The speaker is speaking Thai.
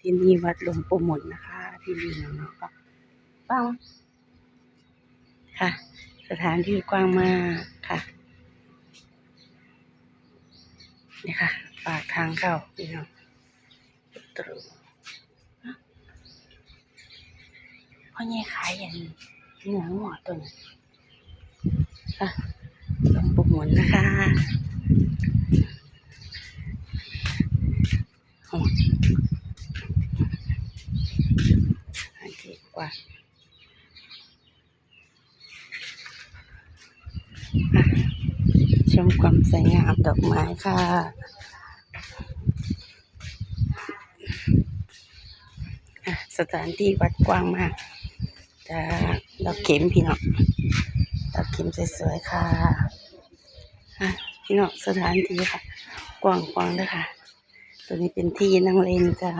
ที่นี่วัดหลวงปู่หมุนนะคะ ที่นี่เนาะก็ป้างค่ะ สถานที่กว้างมากค่ะนี่ค่ะ ปากทางเข้าพี่น้องตรูพ่อแย่ขายอย่างเนื้อหมอตัวนี้ค่ะหลวงปู่หมุนนะคะโอ้ ที่กว่าชมความสวยงามดอกไม้ค่ะสถานที่วัดกว้างมากจะดอกเข็มพี่น้องดอกเข็มสวยๆค่ะพี่น้องสถานที่ค่ะ กว้างๆด้วยค่ะตัวนี้เป็นที่นั่งเล่นจ้า